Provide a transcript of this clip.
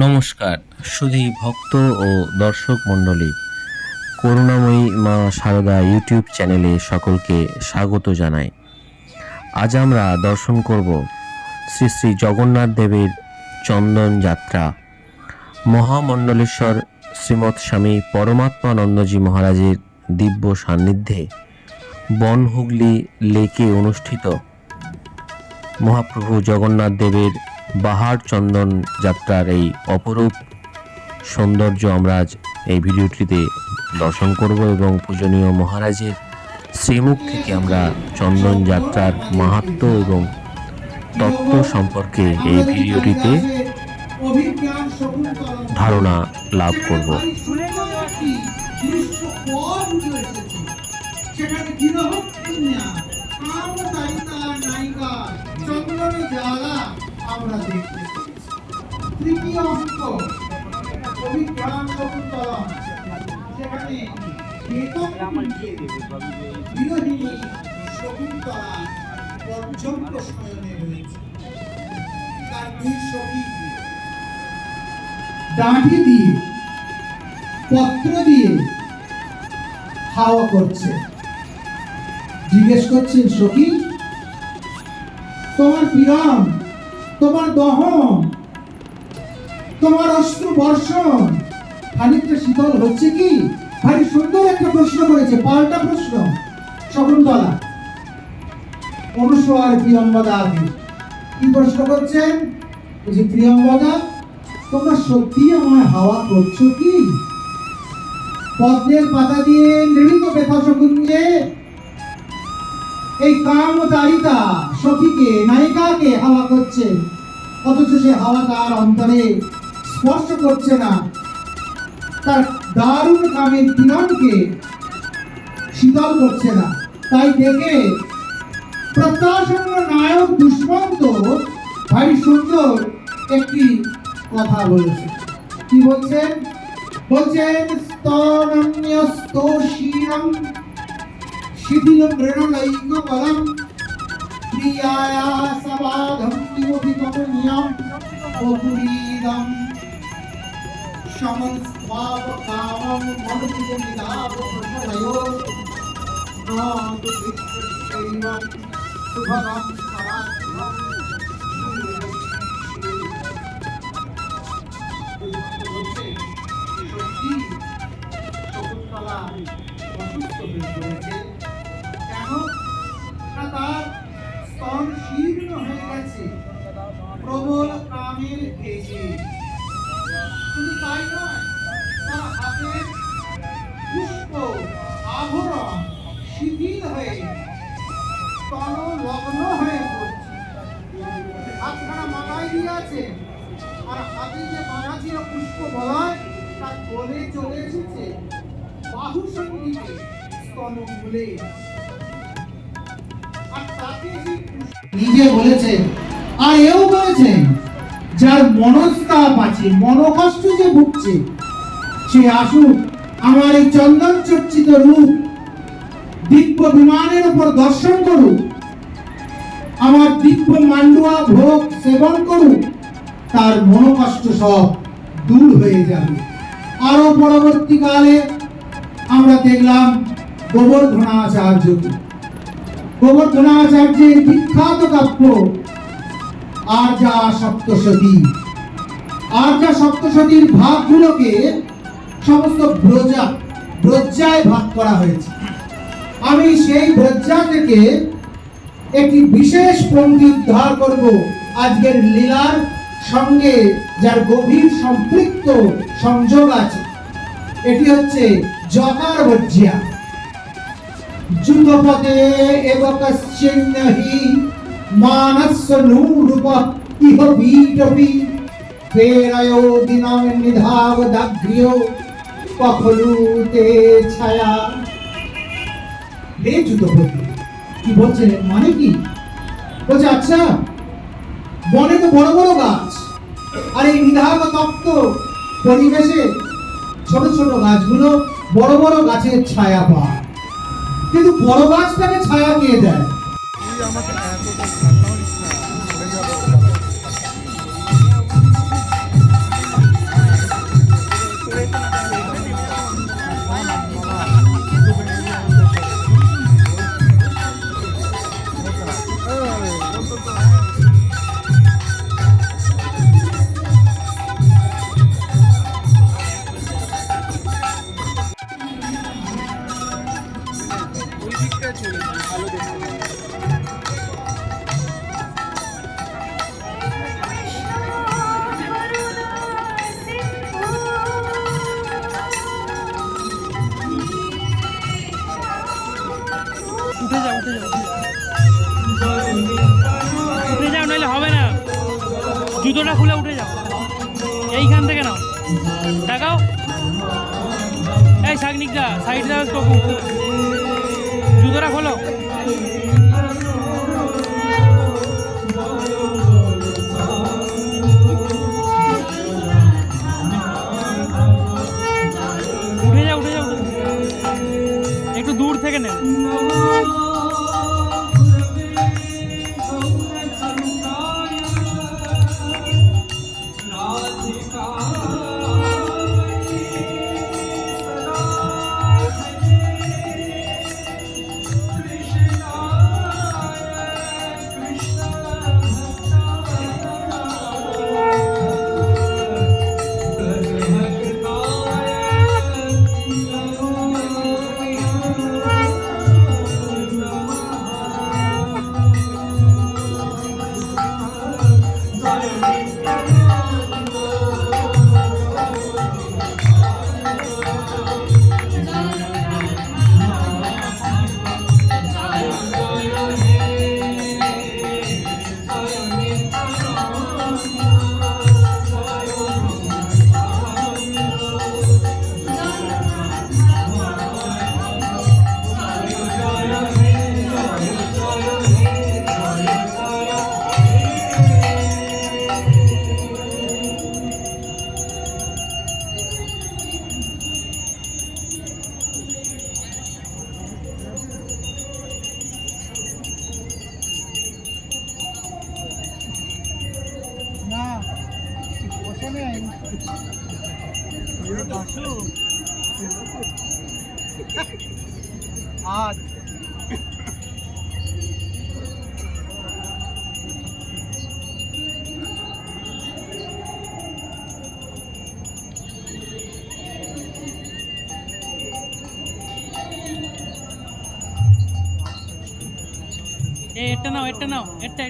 নমস্কার, সুধী ভক্ত ও দর্শক মণ্ডলী, করুণাময়ী মা সারদা ইউটিউব চ্যানেলে সকলকে স্বাগত জানাই। আজ আমরা দর্শন করব শ্রী শ্রী জগন্নাথ দেবের চন্দন যাত্রা। মহামণ্ডলেশ্বর শ্রীমৎ স্বামী পরমাত্মানন্দজি মহারাজের দিব্য সান্নিধ্যে বনহুগলি লেকে অনুষ্ঠিত। মহাপ্রভু জগন্নাথ দেবের বাহার চন্দন যাত্রার এই অপরূপ সৌন্দর্য আমরা আজ এই ভিডিওটিতে দর্শন করব এবং পূজনীয় মহারাজের শ্রীমুখ থেকে আমরা চন্দন যাত্রার মাহাত্ম্য এবং তত্ত্ব সম্পর্কে এই ভিডিওটিতে ধারণা লাভ করব। সেখানে আমরা দেখতে তৃতীয় অঙ্ক অভিজ্ঞান শকুন্তলা সেখানে বিরোহিনী শকুন্তলা পর্যন্ত শয়নে রয়েছে। তার দুই সখী। দাঁড়ি দিয়ে পত্র দিয়ে হাওয়া করছে। জিজ্ঞেস করছেন সখী তোমার পীড়ন তোমার দহন, তোমার অস্ত্র বর্ষণ, খানিকটা শীতল হচ্ছে কি? ভারী সুন্দর একটা প্রশ্ন করেছে, পাল্টা প্রশ্ন। শকুন্তলা, অনুসর প্রিয়ম্বদা আদি কি প্রশ্ন করছেন? বলছি, প্রিয়ম্বদা, তোমরা সত্যি আমায় হাওয়া করছ কি? পদ্মের পাতা দিয়ে নির্মিত ব্যথা শকুঞ্জে এই কাম দারিতা সখীকে, নায়িকাকে হাওয়া করছে। অথচ সে হাওয়া তার অন্তরে স্পর্শ করছে না। তার দারুণ কামের কিরণকে শীতল করছে না। তাই দেখে প্রত্যাসন্ন নায়ক দুষ্মন্ত ভাই সুন্দর একটি কথা বলেছে। কি বলছেন? বলছেন স্তনন্য স্তোষীরম শিথিল মৃণলৈক বলম প্রিয়ায়া সবাধম কিমপি কমনীয়ম বপুরীদম সমস্ভাব কামম মনুজ নিদাব প্রশলয়ো গেছে প্রবল কামের ভেজে শুধু তাই নয়, তার হাতের পুষ্প আভরণ শিথিল হয়ে স্তন লগ্ন হয়ে পড়ছে। হাতখানা মাথায় দিয়ে আছে, আর হাতে যে বাঁধা ছিল পুষ্প বলয় তার গলে চলে এসেছে বাহু সঙ্গীতে স্তন ভুলে নিজে বলেছেন আর এও বলেছেন যার মনস্তাপ আছে, মনোকষ্ট যে ভুগছে, সে আসুক, আমার এই চন্দন চর্চিত রূপ, দিব্য বিমানের উপর দর্শন করুক, আমার দিব্য মান্ডুয়া ভোগ সেবন করুক, তার মনোকষ্ট সব দূর হয়ে যাবে। আরও পরবর্তীকালে আমরা দেখলাম গোবর্ধনাচার্যকে গোবর্ধনাচার্যের বিখ্যাত কাব্য, আর্যা সপ্তশতী। আর্যা সপ্তশতীর ভাগগুলোকে সমস্ত ব্রজা ব্রজ্জায় ভাগ করা হয়েছে। আমি সেই ব্রজ্জা থেকে একটি বিশেষ পঙ্ক্তি উদ্ধার করব আজকের লীলার সঙ্গে, যার গভীর সম্পৃক্ত সংযোগ আছে। এটি হচ্ছে জকার বজ্জিয়া। যুগপদে এব কশ্চিন্নহি মানস্য নূরূপ ইহ বীটপি প্রেরয়ো দিনং নিধাব দাগ্রিয় কখলুতে ছায়া। হে যুগপতি কি বলছে মানে কি? বলছে আচ্ছা বনে তো বড় বড় গাছ, আর এই নিধাব তপ্ত পরিবেশে ছোট ছোট গাছগুলো বড় বড় গাছের ছায়া পায়। কিন্তু বড় গাছটাকে ছায়া কে দেয়? গেলে হবে না। জুতোটা খুলে উঠে যাও। এইখান থেকে নাও। দেখাও। এই শাকনিক দা সাইড দাও জুতোটা খোলো। আজ এ এটা নাও এটা